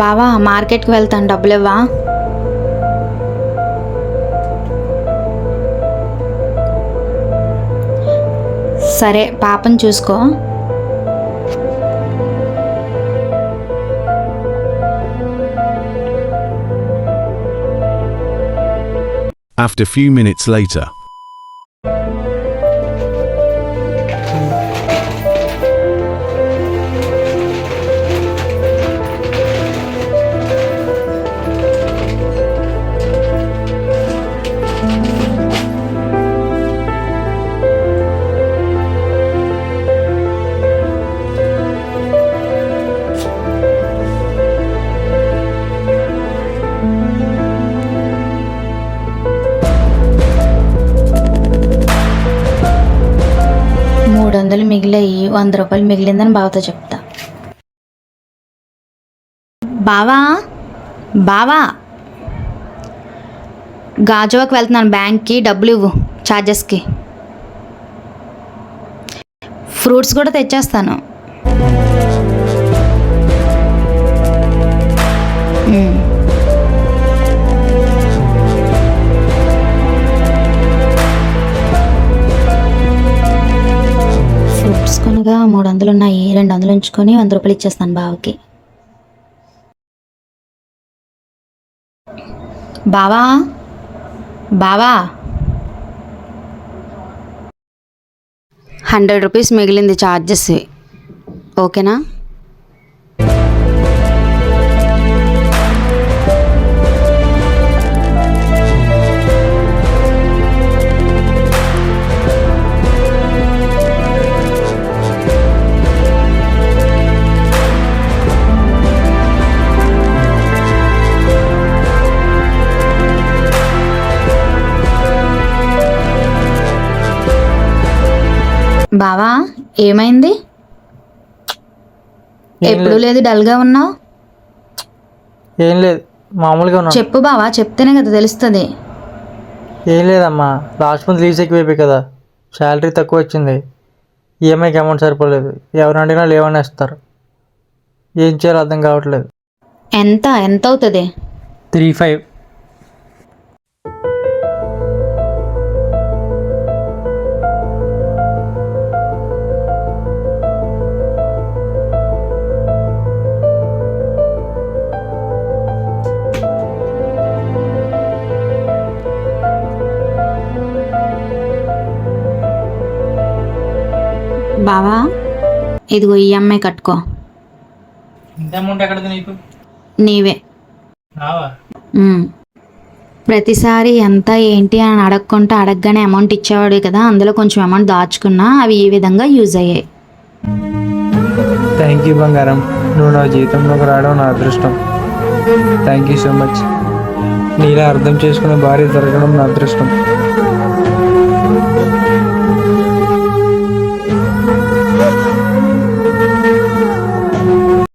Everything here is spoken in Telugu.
బావా మార్కెట్కి వెళ్తాను డబ్బులు ఇవ్వా సరే పాపని చూసుకో After few minutes later. వందలు మిగిలాయి వంద రూపాయలు మిగిలిందని బావతో చెప్తా. బావా? బావా? గాజువాకి వెళ్తున్నాను బ్యాంక్కి డబ్బులు ఇవ్వు ఛార్జెస్కి ఫ్రూట్స్ కూడా తెచ్చేస్తాను. ఫ్రూట్స్ కొనగా మూడు వందలు ఉన్నాయి. రెండు వందలు ఉంచుకొని వంద రూపాయలు ఇచ్చేస్తాను బావకి. బావా? బావా? హండ్రెడ్ రూపీస్ మిగిలింది ఛార్జెస్ ఓకేనా? బావా ఏమైంది? ఎప్పుడు లేదు. డల్గా ఉన్నావు? ఏం లేదు మామూలుగా ఉన్నాను. చెప్పు బావా చెప్తేనే కదా తెలుస్తుంది. ఏం లేదమ్మా లాస్ట్ మంత్ లీజ్ ఎక్కువైపోయి కదా శాలరీ తక్కువ వచ్చింది. ఈఎంఐకి అమౌంట్ సరిపోలేదు ఎవరు అడిగినా లేవని వేస్తారు ఏం చేయాలో అర్థం కావట్లేదు. ఎంత ఎంత అవుతుంది త్రీ ఫైవ్. బావా? ఇదిగో ఈ అమ్మాయి కట్టుకో. నీవే. ప్రతిసారి ఎంత ఏంటి అని అడగకుండా అడగగానే అమౌంట్ ఇచ్చేవాడు కదా అందులో కొంచెం అమౌంట్ దాచుకున్నా అవి ఈ విధంగా యూజ్ అయ్యాయి. థ్యాంక్ యూ బంగారం. నువ్వు నా జీవితంలోకి రావడం నా అదృష్టం. థ్యాంక్ యూ సో మచ్ నీలా అర్థం చేసుకునే భార్య దొరకడం నా అదృష్టం.